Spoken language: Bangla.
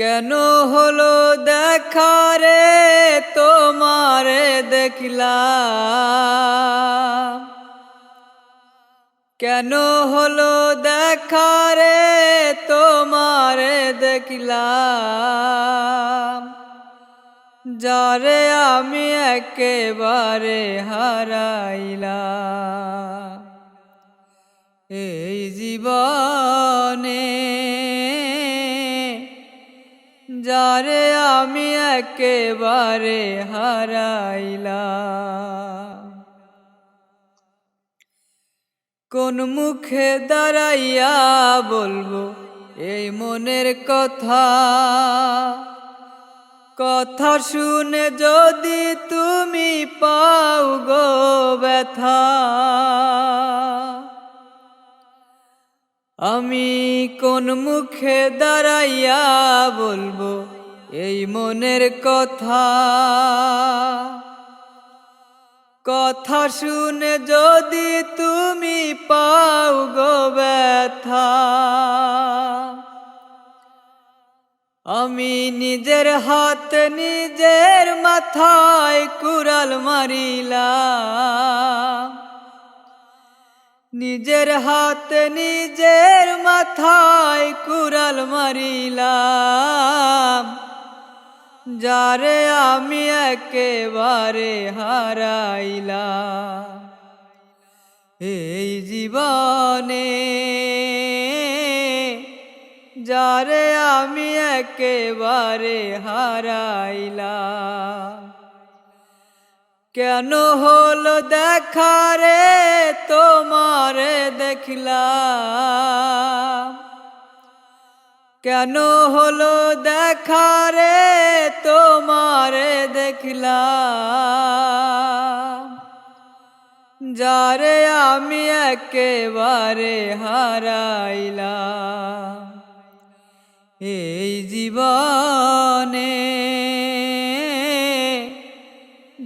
কেন হলো দেখা রে? তোমারে দেখলাম। কেন হলো দেখা রে? তোমারে দেখলাম। যারে আমি একেবারে হারাইলাম। এই জীবনে যারে আমি একেবারে হারাইলাম। কোন মুখে দাঁড়াইয়া বলব, এই মনের কথা। কথা শুনে যদি তুমি পাও গো ব্যথা আমি কোন মুখে দাঁড়াইয়া বলব এই মনের কথা। কথা শুনে যদি তুমি পাও গো ব্যথা, আমি নিজের হাত নিজের মাথায় কুড়াল মারিলাম। নিজের হাত নিজের মাথায় কুড়াল মারিলাম। যারে আমি একেবারে হারাইলাম। এই জীবনে যারে আমি একেবারে হারাইলাম। কেন হলো দেখা রে? তোমারে দেখলাম। কেন হলো দেখা রে? তোমারে দেখলাম। যারে আমি একেবারে হারাইলাম। এই জীবনে